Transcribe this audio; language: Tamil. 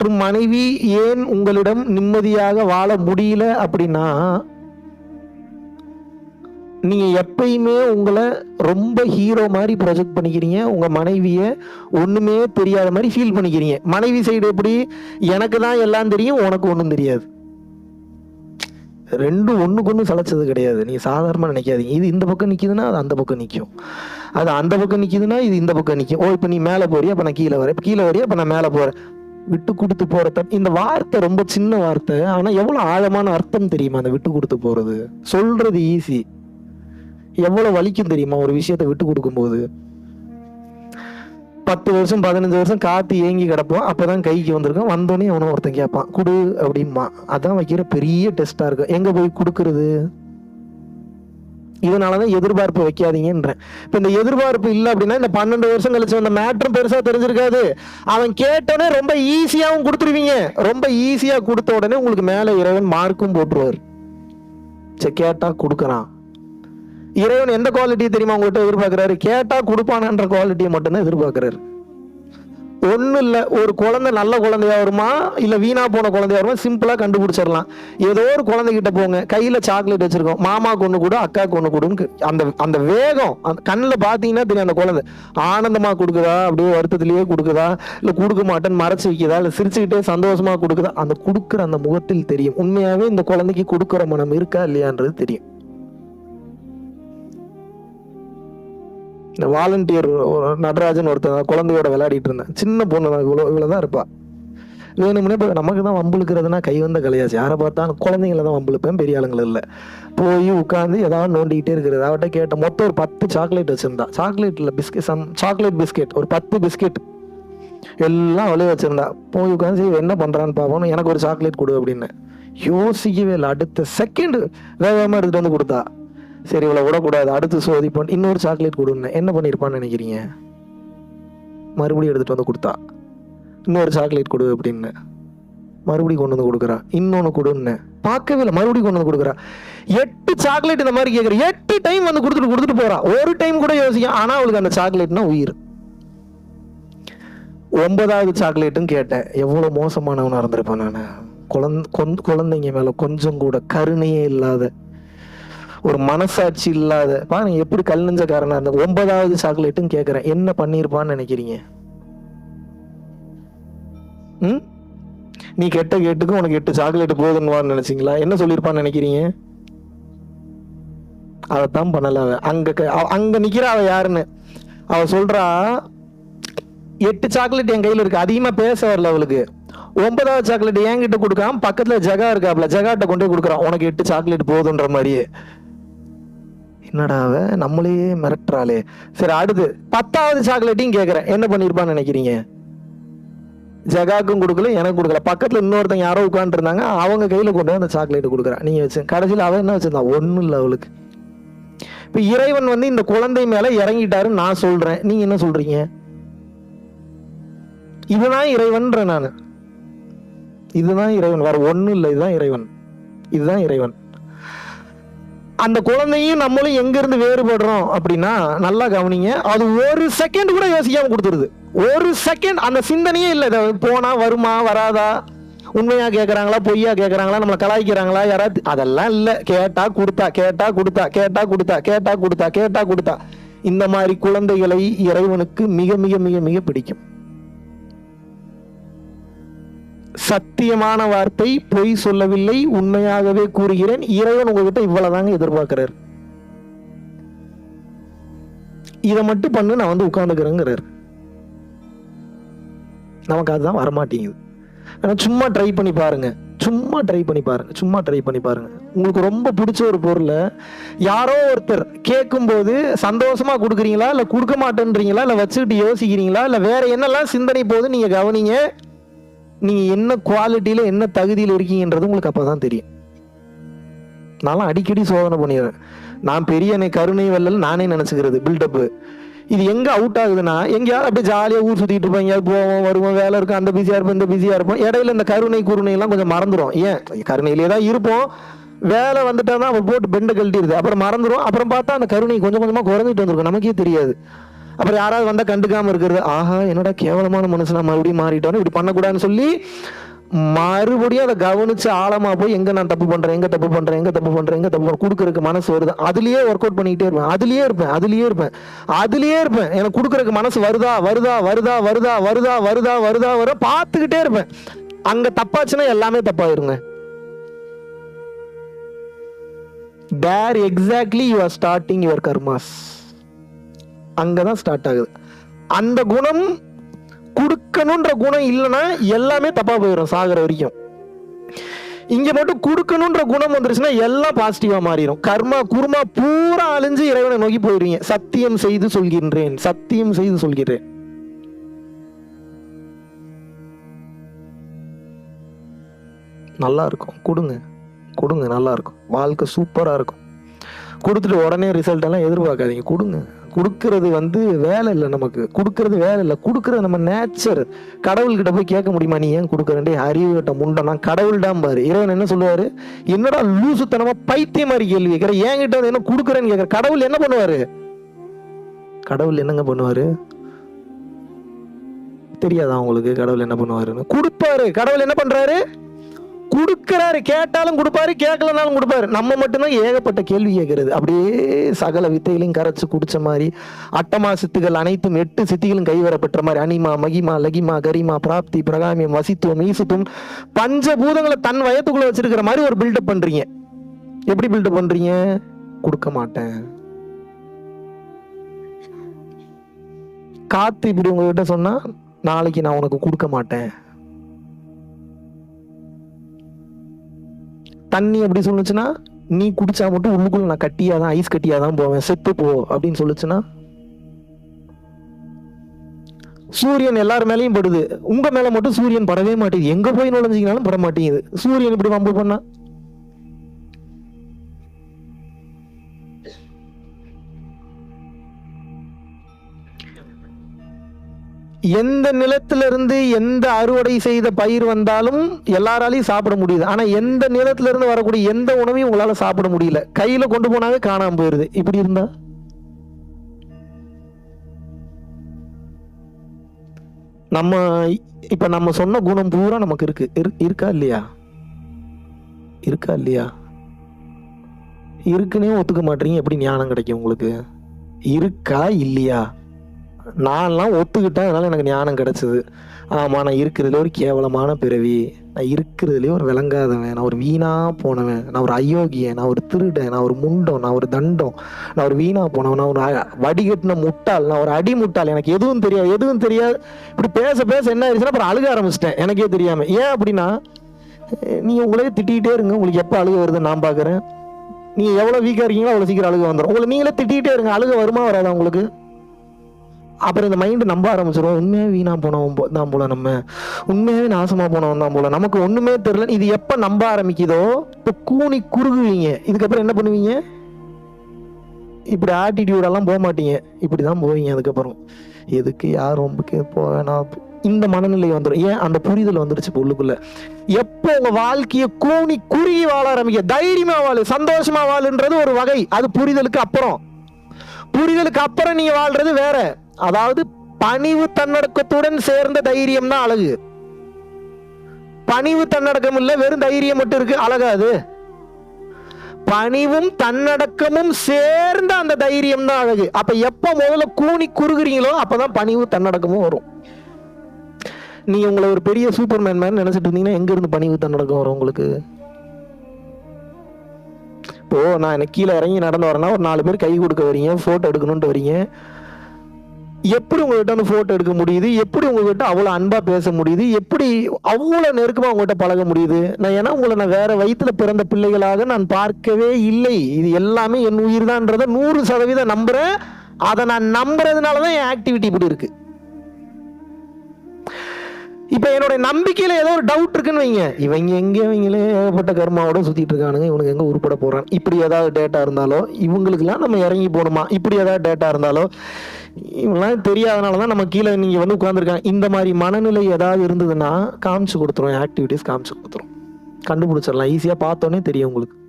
மற்றும் மனைவி ஏன் உங்களிடம் நிம்மதியாக வாழ முடியல அப்படின்னா நீங்க எப்பயுமே உங்களை ரொம்ப ஹீரோ மாதிரி ப்ரொஜெக்ட் பண்ணிக்கிறீங்க. உங்க மனைவிய ஒண்ணுமே தெரியாத மாதிரி ஃபீல் பண்ணிக்கிறீங்க. மனைவி சைடு எப்படி? எனக்கு தான் எல்லாம் தெரியும் உனக்கு ஒன்றும் தெரியாது. ரெண்டும் ஒன்றுக்கு ஒன்று சளைச்சது கிடையாது. நீ சாதாரணமாக நினைக்காதீங்க. இது இந்த பக்கம் நிற்கிதுன்னா அது அந்த பக்கம் நிற்கும் அது அந்த பக்கம் நிற்கிதுன்னா இது இந்த பக்கம் நிற்கும் ஓ இப்போ நீ மேலே போறியா? அப்போ நான் கீழே வரேன். இப்போ கீழே வரையா? அப்போ நான் மேலே போகிறேன் விட்டு கொடுத்து போற இந்த வார்த்தை ரொம்ப சின்ன வார்த்தை ஆனால் எவ்வளோ ஆழமான அர்த்தம் தெரியுமா அந்த விட்டு கொடுத்து போகிறது சொல்றது ஈஸி எவ்வளோ வலிக்கும் தெரியுமா ஒரு விஷயத்த விட்டு கொடுக்கும் போது பத்து வருஷம் பதினஞ்சு வருஷம் காத்து ஏங்கி கிடப்போம் அப்பதான் கைக்கு வந்திருக்கோம். வந்தோடனே அவனும் ஒருத்தன் கேட்பான் குடு அப்படிமா அதான் வைக்கிற பெரிய டெஸ்டா இருக்கும் எங்க போய் கொடுக்கறது? இதனால தான் எதிர்பார்ப்பு வைக்காதீங்கன்றேன். இப்போ இந்த எதிர்பார்ப்பு இல்லை அப்படின்னா இந்த பன்னெண்டு வருஷம் கழிச்சு வந்த மேட்ரும் பெருசாக தெரிஞ்சிருக்காது. அவன் கேட்டோடனே ரொம்ப ஈஸியாகவும் கொடுத்துருவீங்க. ரொம்ப ஈஸியாக கொடுத்த உடனே உங்களுக்கு மேலே இறைவன் மார்க்கும் போட்டுருவார். சரி கேட்டால் கொடுக்கறான். இறைவன் எந்த குவாலிட்டியும் தெரியுமா உங்கள்கிட்ட எதிர்பார்க்குறாரு? கேட்டால் கொடுப்பானன்ற குவாலிட்டியை மட்டும்தான் எதிர்பார்க்குறாரு. ஒன்றும் இல்லை ஒரு குழந்தை நல்ல குழந்தையா வருமா? இல்லை வீணாக போன குழந்தையா வருமா? சிம்பிளாக கண்டுபிடிச்சிடலாம். ஏதோ ஒரு குழந்தைகிட்ட போங்க. கையில் சாக்லேட் வச்சுருக்கோம். மாமாவுக்கு ஒன்று கொடு அக்காவுக்கு ஒன்று கொடுன்னு அந்த அந்த வேகம் அந்த கண்ணில் பார்த்தீங்கன்னா தெரியும் அந்த குழந்தை. ஆனந்தமாக கொடுக்குதா? அப்படியே வருத்தத்திலேயே கொடுக்குதா? இல்லை கொடுக்க மாட்டேன்னு மறைச்சு வைக்குதா? இல்லை சிரிச்சுக்கிட்டே சந்தோஷமாக கொடுக்குதா? அந்த கொடுக்குற அந்த முகத்தில் தெரியும். உண்மையாகவே இந்த குழந்தைக்கு கொடுக்குற மனம் இருக்கா இல்லையான்றது தெரியும். இந்த வாலண்டியர் நடராஜன் ஒருத்தன் குழந்தையோட விளையாடிட்டு இருந்தேன். சின்ன பொண்ணு தான் இவ்வளோ தான் இருப்பா. வேணும்னே இப்போ நமக்கு தான் வம்புழுக்கிறதுனா கை வந்த கலையாச்சு. யாரை பார்த்தாலும் குழந்தைங்கள தான் வம்புழுப்பேன் பெரிய ஆளுங்களை இல்லை. போய் உட்காந்து ஏதாவது நோண்டிக்கிட்டே இருக்கிறது. அவட்ட கேட்ட மொத்தம் ஒரு பத்து சாக்லேட் வச்சிருந்தா சாக்லேட்டில் பிஸ்கெட் சம் சாக்லேட் பிஸ்கெட் ஒரு பத்து பிஸ்கெட் எல்லாம் அவளே வச்சுருந்தா. போய் உட்காந்து சரி என்ன பண்ணுறான்னு பார்ப்போம் எனக்கு ஒரு சாக்லேட் கொடு அப்படின்னு. யோசிக்கவே இல்லை. அடுத்த செகண்ட் வேகமாக எடுத்துகிட்டு வந்து கொடுத்தா. சரி இவ்வளோ விடக்கூடாது. அடுத்து சோதிப்போம் இன்னொரு சாக்லேட் கொடுன்னு என்ன பண்ணியிருப்பான்னு நினைக்கிறீங்க? மறுபடியும் எடுத்துட்டு வந்து கொடுத்தா. இன்னொரு சாக்லேட் கொடு அப்படின்னு. மறுபடியும் கொண்டு வந்து கொடுக்குறா. இன்னொன்று கொடுன்னு. பார்க்கவே இல்லை. மறுபடியும் கொண்டு வந்து கொடுக்குறா. எட்டு சாக்லேட் இந்த மாதிரி கேட்குற எட்டு டைம் வந்து கொடுத்துட்டு கொடுத்துட்டு போகிறான் ஒரு டைம் கூட யோசிக்க ஆனால் அவளுக்கு அந்த சாக்லேட்னா உயிர். ஒன்பதாவது சாக்லேட்டும் கேட்டேன். எவ்வளோ மோசமானவனாக இருந்திருப்பேன் நான். குழந்தை கொந்- குழந்தைங்க மேலே கொஞ்சம் கூட கருணையே இல்லாத ஒரு மனசாட்சி இல்லாத பாருங்க எப்படி கல் நெஞ்சக்காரனா இருந்த? ஒன்பதாவது சாக்லேட்டும் கேட்குறேன் என்ன பண்ணியிருப்பான்னு நினைக்கிறீங்க? ம்? நீ கெட்ட கேட்டுக்கும் உனக்கு எட்டு சாக்லேட் போதுன்னு நினைச்சிங்களா? என்ன சொல்லியிருப்பான்னு நினைக்கிறீங்க? அதைத்தான் பண்ணல அவ அங்க க- அவ- அங்க நிக்கிற அவ யாருன்னு. அவ சொல்றா எட்டு சாக்லேட் என் கையில இருக்கு. அதிகமா பேச வரல அவளுக்கு. ஒன்பதாவது சாக்லேட் என்கிட்ட கொடுக்காம பக்கத்துல ஜகா இருக்காப்ல ஜகாட்ட கொண்டு போய் கொடுக்குறான். உனக்கு எட்டு சாக்லேட் போதுன்ற மாதிரியே. என்னடா அவ நம்மளையே மிரட்டுறாளே. சரி அடுத்து. பத்தாவது சாக்லேட்டையும் கேட்குறேன் என்ன பண்ணியிருப்பான்னு நினைக்கிறீங்க? ஜகாக்கும் கொடுக்கல எனக்கு கொடுக்கல. பக்கத்தில் இன்னொருத்தங்க யாரோ உட்காந்துருந்தாங்க அவங்க கையில் கொண்டு அந்த சாக்லேட் கொடுக்குறான் நீங்கள் வச்சு கடைசியில் அவன் என்ன வச்சிருந்தா? ஒன்றும் இல்லை அவளுக்கு. இப்போ இறைவன் வந்து இந்த குழந்தை மேலே இறங்கிட்டாருன்னு நான் சொல்கிறேன் நீங்கள் என்ன சொல்கிறீங்க இதுதான் இறைவன்ற நான். இதுதான் இறைவன். வேற ஒன்றும் இல்லை இதுதான் இறைவன். இதுதான் இறைவன். அந்த குழந்தையும் நம்மளும் எங்கேருந்து வேறுபடுறோம் அப்படின்னா நல்லா கவனிங்க. அது ஒரு செகண்ட் கூட யோசிக்காம கொடுத்துருது. ஒரு செகண்ட் அந்த சிந்தனையே இல்லை. இது போனா வருமா வராதா? உண்மையா கேட்குறாங்களா பொய்யா கேட்குறாங்களா நம்மளை கலாய்க்கிறாங்களா யாராவது? அதெல்லாம் இல்லை. கேட்டா கொடுத்தா கேட்டா கொடுத்தா கேட்டா கொடுத்தா கேட்டா கொடுத்தா கேட்டா கொடுத்தா. இந்த மாதிரி குழந்தைகளை இறைவனுக்கு மிக மிக மிக மிக பிடிக்கும். சத்தியமான வார்த்தை பொய் சொல்லவில்லை உண்மையாகவே கூறுகிறேன். இறைவன் உங்ககிட்ட இவ்வளவுதாங்க எதிர்பார்க்கிறார். இதை மட்டும் பண்ணு நான் வந்து உட்காந்துக்கிறேங்கிறார் நமக்கு அதுதான் வரமாட்டேங்குது. ஆனால் சும்மா ட்ரை பண்ணி பாருங்க. சும்மா ட்ரை பண்ணி பாருங்க. சும்மா ட்ரை பண்ணி பாருங்க. உங்களுக்கு ரொம்ப பிடிச்ச ஒரு பொருளை யாரோ ஒருத்தர் கேட்கும்போது சந்தோஷமா கொடுக்குறீங்களா? இல்லை கொடுக்க மாட்டேன்றீங்களா? இல்லை வச்சுக்கிட்டு யோசிக்கிறீங்களா? இல்லை வேற என்னெல்லாம் சிந்தனை போகுது நீங்க கவனிங்க? நீங்க என்ன குவாலிட்டியில என்ன தகுதியில் இருக்கீங்கன்றது உங்களுக்கு அப்பதான் தெரியும். நான்லாம் அடிக்கடி சோதனை பண்ணிடுறேன். நான் பெரிய என்னை கருணை வல்லல் நானே நினைச்சுக்கிறது பில்டப் இது எங்க அவுட் ஆகுதுன்னா எங்கேயாவது அப்படியே ஜாலியா ஊர் சுத்திட்டு இருப்போம் எங்கேயாவது போவோம் வருவோம் வேலை இருக்கும் அந்த பிஸியா இருப்போம் இந்த பிஸியா இருப்போம். இடையில இந்த கருணை குருணை எல்லாம் கொஞ்சம் மறந்துடும் ஏன்? கருணையிலே தான் இருப்போம். வேலை வந்துட்டா தான் போட்டு பெண்டை கழட்டிடுது. அப்புறம் மறந்துடும் அப்புறம் பார்த்தா அந்த கருணை கொஞ்சம் கொஞ்சமா குறைஞ்சிட்டு வந்திருக்கும். நமக்கே தெரியாது. அப்புறம் யாராவது வந்தா கண்டுக்காம இருக்கிறது. ஆஹா என்னடா கேவலமான மனுஷனா மறுபடியும் மாறிட்டோன்னு இப்படி பண்ணக்கூடாதுன்னு சொல்லி மறுபடியும் அதை கவனிச்சு ஆழமா போய் எங்க நான் தப்பு பண்றேன் எங்க தப்பு பண்றேன் எங்க தப்பு பண்றேன் எங்க தப்பு பண்றேன் கொடுக்கறதுக்கு மனசு வருது? அதுலயே ஒர்க் அவுட் பண்ணிக்கிட்டே இருப்பேன். அதுலயே இருப்பேன் அதுலயே இருப்பேன் அதுலயே இருப்பேன். எனக்கு கொடுக்கறதுக்கு மனசு வருதா வருதா வருதா வருதா வருதா வருதா வருதா வர பார்த்துக்கிட்டே இருப்பேன். அங்க தப்பாச்சுன்னா எல்லாமே தப்பாயிருங்க. There exactly you are starting your karmas அங்கே தான் ஸ்டார்ட் ஆகுது. அந்த குணம் கொடுக்கணுன்ற குணம் இல்லைன்னா எல்லாமே தப்பாக போயிடும் சாகிற வரைக்கும். இங்கே மட்டும் கொடுக்கணுன்ற குணம் வந்துருச்சுன்னா எல்லாம் பாசிட்டிவாக மாறிடும் கர்மா குருமா பூரா அழிஞ்சு இறைவனை நோக்கி போயிருவீங்க. சத்தியம் செய்து சொல்கின்றேன். சத்தியம் செய்து சொல்கிறேன். நல்லா இருக்கும் கொடுங்க. கொடுங்க நல்லா இருக்கும் வாழ்க்கை சூப்பராக இருக்கும். கொடுத்துட்டு உடனே ரிசல்ட் எல்லாம் எதிர்பார்க்காதீங்க. கொடுங்க. கொடுக்கறது வந்து வேலை இல்லை நமக்கு. கொடுக்கறது வேலை இல்லை. கொடுக்கறது நம்ம நேச்சர் கடவுள்கிட்ட போய் கேட்க முடியுமா? நீ ஏன் கொடுக்குறேன்டே அறிவு கிட்ட முண்டனா? நான் கடவுள்டாம் பாரு. இறைவன் என்ன சொல்லுவாரு? என்னடா லூசுத்தனமா பைத்தியம் மாதிரி கேள்வி கேட்கிற? என்கிட்ட வந்து என்ன கொடுக்குறேன்னு கேட்குற? கடவுள் என்ன பண்ணுவாரு? கடவுள் என்னங்க பண்ணுவாரு? தெரியாதா உங்களுக்கு? கடவுள் என்ன பண்ணுவாருன்னு? கொடுப்பாரு. கடவுள் என்ன பண்றாரு? கொடுக்கறாரு கேட்டாலும் கொடுப்பாரு கேட்கலனாலும் கொடுப்பாரு. நம்ம மட்டும்தான் ஏகப்பட்ட கேள்வி கேட்கறது. அப்படியே சகல வித்தைகளையும் கரைச்சு குடிச்ச மாதிரி அட்டமா சித்துகள் அனைத்தும் எட்டு சித்திகளும் கைவரப்பெற்ற மாதிரி அனிமா மகிமா லகிமா கரிமா பிராப்தி பிரகாமியம் வசித்துவம் ஈசுத்துவம் பஞ்சபூதங்களை தன் வயத்துக்குள்ள வச்சிருக்கிற மாதிரி ஒரு பில்டப் பண்றீங்க. எப்படி பில்டப் பண்றீங்க? கொடுக்க மாட்டேன். காத்து இப்படி உங்ககிட்ட சொன்னா நாளைக்கு நான் உனக்கு கொடுக்க மாட்டேன். தண்ணி எப்படி சொல்லுச்சுன்னா நீ குடிச்சா மட்டும் உள்ளுக்குள்ள நான் கட்டியா தான் ஐஸ் கட்டியா தான் போவேன் செத்து போ அப்படின்னு சொல்லுச்சுன்னா? சூரியன் எல்லார் மேலேயும் படுது. உங்க மேல மட்டும் சூரியன் படவே மாட்டேங்குது. எங்க போய் நுழைஞ்சிங்கனாலும் பட மாட்டேங்குது சூரியன் இப்படி வம்பு பண்ணா? எந்த நிலத்திலிருந்து எந்த அறுவடை செய்த பயிர் வந்தாலும் எல்லாராலையும் சாப்பிட முடியுது. ஆனால் எந்த நிலத்திலிருந்து வரக்கூடிய எந்த உணவையும் உங்களால் சாப்பிட முடியல. கையில் கொண்டு போனாவே காணாம போயிருது. இப்படி இருந்தா? நம்ம இப்ப நம்ம சொன்ன குணம் பூரா நமக்கு இருக்கு. இரு- இருக்கா இல்லையா? இருக்கா இல்லையா? இருக்குன்னே ஒத்துக்க மாட்டீங்க. எப்படி ஞானம் கிடைக்கும் உங்களுக்கு? இருக்கா இல்லையா? நான்லாம் ஒத்துக்கிட்டேன். அதனால் எனக்கு ஞானம் கிடச்சிது. ஆமாம் நான் இருக்கிறதுல ஒரு கேவலமான பிறவி. நான் இருக்கிறதுலே ஒரு விளங்காதவன். நான் ஒரு வீணாக போனவன். நான் ஒரு அயோக்கியன். நான் ஒரு திருடன். நான் ஒரு முண்டம். நான் ஒரு தண்டம். நான் ஒரு வீணாக போனவன். நான் ஒரு வடிகட்டின முட்டாள். நான் ஒரு அடி முட்டாள் எனக்கு எதுவும் தெரியாது எதுவும் தெரியாது. இப்படி பேச பேச என்ன ஆயிடுச்சுன்னா அப்புறம் அழுக ஆரம்பிச்சிட்டேன். எனக்கே தெரியாமல் ஏன் அப்படின்னா நீங்கள் உங்களே திட்டிகிட்டே இருங்க. உங்களுக்கு எப்போ அழுக வருதுன்னு நான் பார்க்குறேன் நீங்கள் எவ்வளோ வீக்காக இருக்கீங்களோ அவ்வளோ சீக்கிரம் அழுக வந்துடும் உங்களை நீங்களே திட்டிகிட்டே இருங்க. அழுக வருமா வராதா உங்களுக்கு? அப்புறம் இந்த மைண்டு நம்ப ஆரம்பிச்சிடும் உண்மையாக வீணாக போனவன் போ- தான் போல நம்ம. உண்மையாகவே நாசமாக போனவன் தான் போல. நமக்கு ஒன்றுமே தெரில இது எப்போ நம்ப ஆரம்பிக்குதோ? இப்போ கூனி குறுகுவீங்க. இதுக்கப்புறம் என்ன பண்ணுவீங்க? இப்படி ஆட்டிடியூடெல்லாம் போக மாட்டீங்க. இப்படி தான் போவீங்க அதுக்கப்புறம். எதுக்கு யார் ரொம்பக்கு போக வேணாம் இந்த மனநிலை வந்துடும் ஏன்? அந்த புரிதல் வந்துருச்சு இப்போ உள்ளுக்குள்ள. எப்போ உங்க வாழ்க்கையை கூனி குறுகி வாழ ஆரம்பிக்க? தைரியமா வாழு. சந்தோஷமா வாழுன்றது ஒரு வகை. அது புரிதலுக்கு அப்புறம். புரிதலுக்கு அப்புறம் நீங்க வாழ்றது வேற. அதாவது பணிவு தன்னடக்கத்துடன் சேர்ந்த தைரியம் தான் அழகு. பணிவு தன்னடக்கம் இல்லை வெறும் தைரியம் மட்டும் இருக்கு அழகாது பணிவும் தன்னடக்கமும் சேர்ந்த அந்த தைரியம் தான் அழகு. அப்ப எப்ப முதல்ல கூனி குறுகுறீங்களோ அப்பதான் பணிவு தன்னடக்கமும் வரும். நீங்க உங்களை ஒரு பெரிய சூப்பர்மேன் மாதிரி நினைச்சிட்டு இருந்தீங்கன்னா எங்க இருந்து பணிவு தன்னடக்கம் வரும் உங்களுக்கு? இப்போ நான் எனக்கு கீழே இறங்கி நடந்து வரேன்னா ஒரு நாலு பேர் கை கொடுக்க வரீங்க போட்டோ எடுக்கணும்ட்டு வரீங்க. எப்படி உங்கள்கிட்ட வந்து ஃபோட்டோ எடுக்க முடியுது? எப்படி உங்ககிட்ட அவ்வளோ அன்பாக பேச முடியுது? எப்படி அவ்வளோ நெருக்கமாக உங்கள்கிட்ட பழக முடியுது? நான் ஏன்னா உங்களை நான் வேற வயிற்றுல பிறந்த பிள்ளைகளாக நான் பார்க்கவே இல்லை. இது எல்லாமே என் உயிர் தான்றத நூறு சதவீதம் நம்புகிறேன் அதை நான் நம்புறதுனால தான் என் ஆக்டிவிட்டி இப்படி இருக்குது இப்போ என்னுடைய நம்பிக்கையில் ஏதோ ஒரு டவுட் இருக்குன்னு வைங்க. இவங்க எங்கே இவங்களே ஏகப்பட்ட கர்மாவோட சுற்றிட்டு இருக்கானுங்க. இவனுக்கு எங்கே உருப்பட போகிறான் இப்படி ஏதாவது டேட்டா இருந்தாலோ இவங்களுக்குலாம் நம்ம இறங்கி போகணுமா இப்படி ஏதாவது டேட்டா இருந்தாலோ இவங்களாம் தெரியாதனால தான் நம்ம கீழே நீங்கள் வந்து உட்காந்துருக்காங்க இந்த மாதிரி மனநிலை ஏதாவது இருந்ததுன்னா காமிச்சு கொடுத்துரும் ஆக்டிவிட்டீஸ் காமிச்சு கொடுத்துரும். கண்டுபிடிச்சிடலாம். ஈஸியாக பார்த்தோன்னே தெரியும் உங்களுக்கு.